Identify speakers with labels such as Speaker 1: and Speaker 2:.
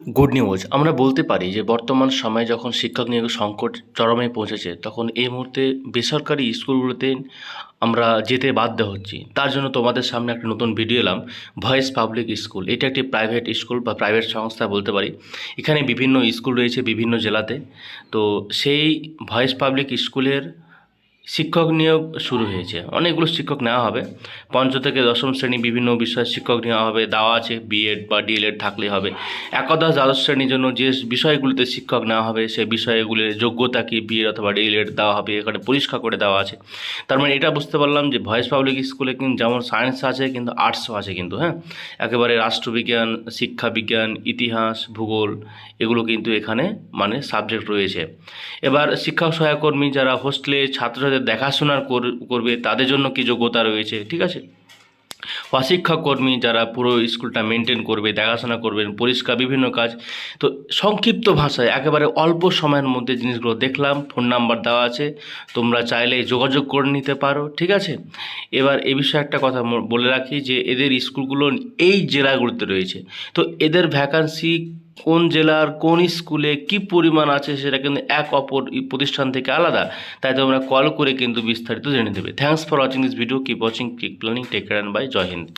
Speaker 1: Good news আমরা বলতে পারি যে বর্তমান সময়ে যখন শিক্ষক নিয়োগ সংকট চরমে পৌঁছেছে, তখন এই মুহূর্তে বেসরকারি স্কুলগুলোতে আমরা যেতে বাধ্য হচ্ছি। তার জন্য তোমাদের সামনে একটা নতুন ভিডিও এলাম ভয়েস পাবলিক স্কুল এটা একটি প্রাইভেট স্কুল বা প্রাইভেট সংস্থা বলতে পারি। এখানে বিভিন্ন স্কুল রয়েছে বিভিন্ন জেলাতে। তো সেই ভয়েস পাবলিক স্কুলের শিক্ষক নিয়োগ শুরু হয়েছে। অনেকগুলো শিক্ষক নেওয়া হবে। পঞ্চম থেকে দশম শ্রেণি বিভিন্ন বিষয়ের শিক্ষক নেওয়া হবে। দেওয়া আছে বিএড বা ডিএলএড থাকলে হবে। একাদশ দ্বাদশ শ্রেণির জন্য যে বিষয়গুলিতে শিক্ষক নেওয়া হবে সেই বিষয়গুলির যোগ্যতা কি বিএড অথবা ডিএলএড দেওয়া হবে, এখানে পরিষ্কার করে দেওয়া আছে। তার মানে এটা বুঝতে পারলাম যে ভয়েস পাবলিক স্কুলে কিন্তু যেমন সায়েন্স আছে, কিন্তু আর্টসও আছে কিন্তু হ্যাঁ? একেবারে রাষ্ট্রবিজ্ঞান, শিক্ষাবিজ্ঞান, ইতিহাস, ভূগোল, এগুলো কিন্তু এখানে মানে সাবজেক্ট রয়েছে। এবার শিক্ষক সহায়কর্মী যারা হোস্টেলে ছাত্রছাত্রীদের দেখাশোনার কর- করবে, তাদের জন্য কি যোগ্যতা রয়েছে, ঠিক আছে? অশিক্ষক কর্মী যারা পুরো স্কুলটা মেনটেন করবে, দেখাশোনা করবেন, পরিষ্কার, বিভিন্ন কাজ। তো সংক্ষিপ্ত ভাষায়, একেবারে অল্প সময়ের মধ্যে জিনিসগুলো দেখলাম ফোন নাম্বার দেওয়া আছে, তোমরা চাইলে যোগাযোগ করে নিতে পারো, ঠিক আছে? এবার এ বিষয়ে একটা কথা বলে রাখি যে, এদের স্কুলগুলো এই জেলাগুলোতে রয়েছে। তো এদের ভ্যাকান্সি কোন জেলার কোন স্কুলে কি পরিমাণ আছে সেটা কিন্তু এক অপর প্রতিষ্ঠান থেকে আলাদা। তাই তোমরা কল করে কিন্তু বিস্তারিত জেনে দেবে thanks for watching this video keep watching keep planning take bye Jai Hind